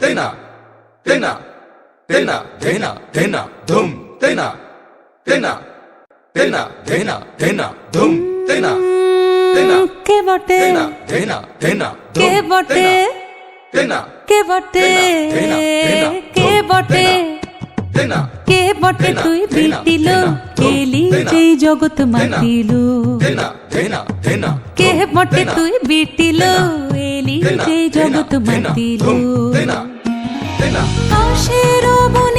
తెనా తెనా తెనా ధేనా ధేనా ధూమ్ తెనా తెనా తెనా ధేనా ధేనా ధూమ్ తెనా తెనా కే బటే తెనా ధేనా ధేనా కే బటే తెనా కే బటే తెనా ధేనా కే బటే কে বটে তুই বিটিল? কেলি যেই জগৎ মাতিল? কে বটে তুই বিটিল? এলি যেই জগৎ মাতিল? বনে বনে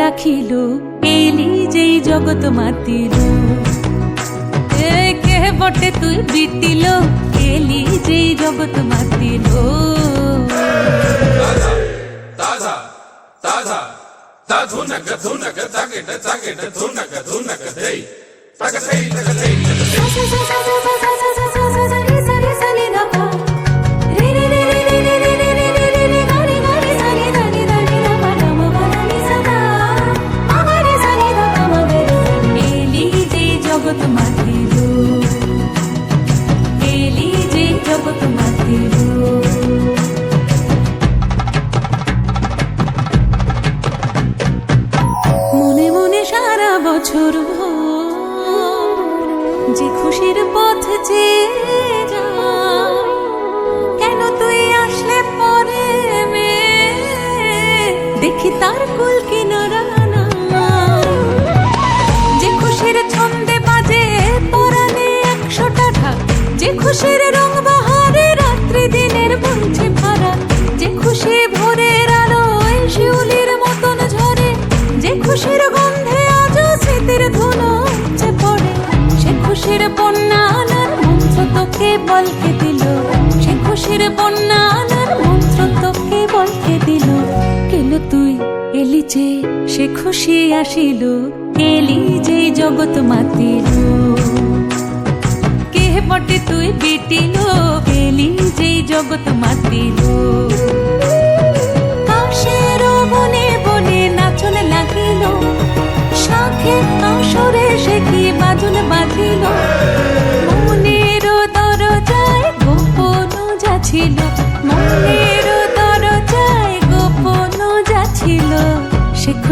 রাখিল এলি যেই জগৎ মাতিল। কে বটে তুই বিটিল এলি যেই জগৎ মাতিল। তাজা তাজা তা ধুনক ধুনক তাগেট তাগেট ধুনক ধুনক দেই তাগ দেই তাগ দেই বছর যে খুশির পথ যে কেন তুই আসলে পরে মে দেখি তার কুল কিনারা যে খুশির ছন্দে বাজে পরানে একশোটা ঢাক, যে খুশির রং তোকে বলকে দিল। সে খুশির বন্যা আনার মন্ত্র তোকে বলকে দিল। কেন তুই এলি যে সে খুশি আসিল? এলি যে জগৎ মাতিল। কে বটে তুই বিটিল? এলি যে জগৎ মাতিল। কাশের বনে বনে নাচন লাগিল। শাখে কাশরে সে কি বাজন বাজিল?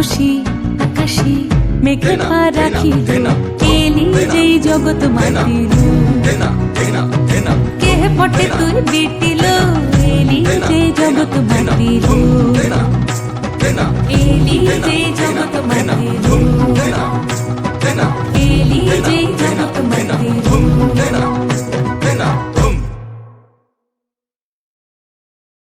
খুশি আকাশি মেঘে পা রাখি কেলি যেই জগৎ মাতিল কেহে পটে তুই বিটিল? এলি যে জগৎ মাতিল এলি যে জগৎ মাতিল